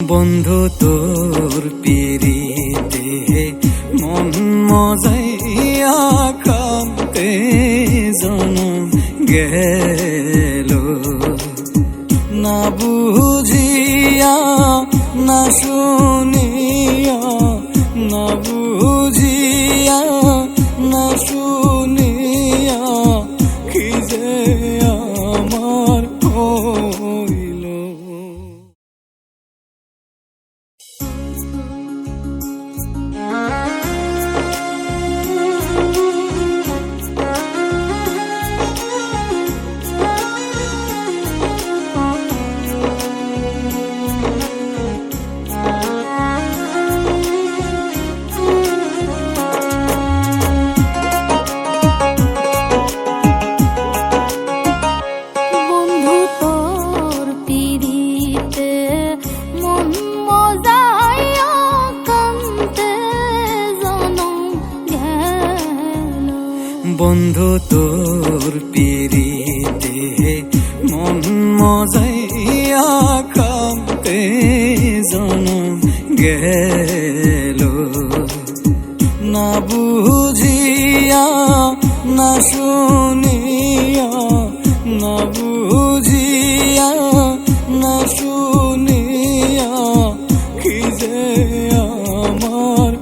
বন্ধু তোর পিড়িতে মন মজাইয়া কামতে জনম গেল। না বুঝিয়া না শুনিয়া না বুঝিয়া বন্ধু তোর পিরিতে মন মজাইয়া কামতে জনম গেল। না বুঝিয়া, না শুনিয়া, না বুঝিয়া, না শুনিয়া কি যে আমার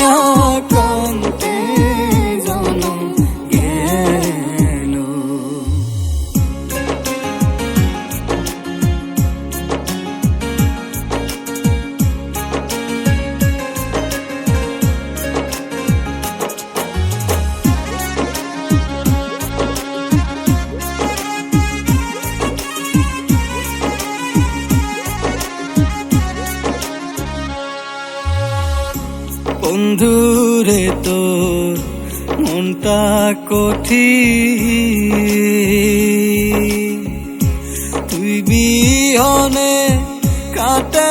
মজাইয়া বন্ধুরে তো মনটা কঠি তুই বিহনে কাটে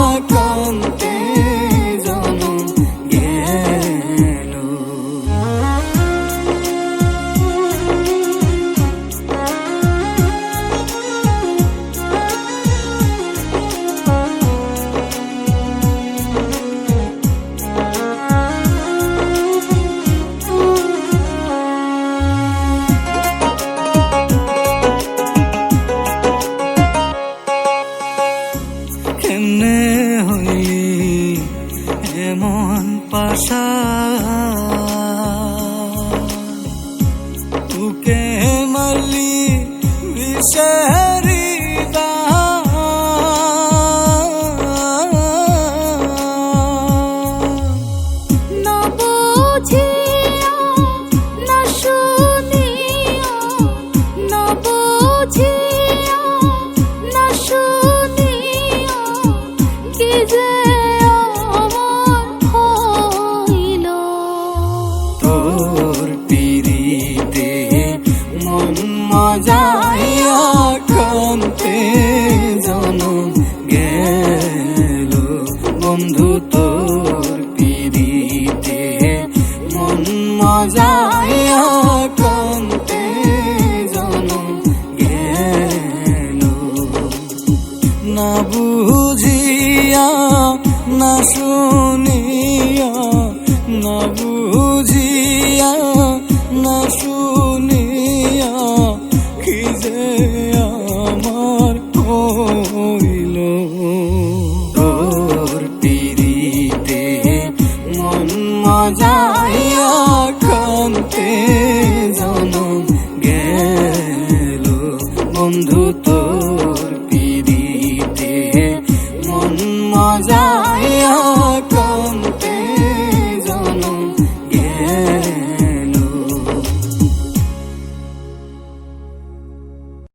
কেমনে হইলি এমন পাশা? তুকে মারলি বিষারি কি যে আমার হইল। তোর পিরিতে মন মজাইয়া কান্তে জনম গেল। বন্ধু, তোর পিরিতে মন মজাইয়া কান্তে জনম গেল। না বুঝিয়া না শুনিয়া না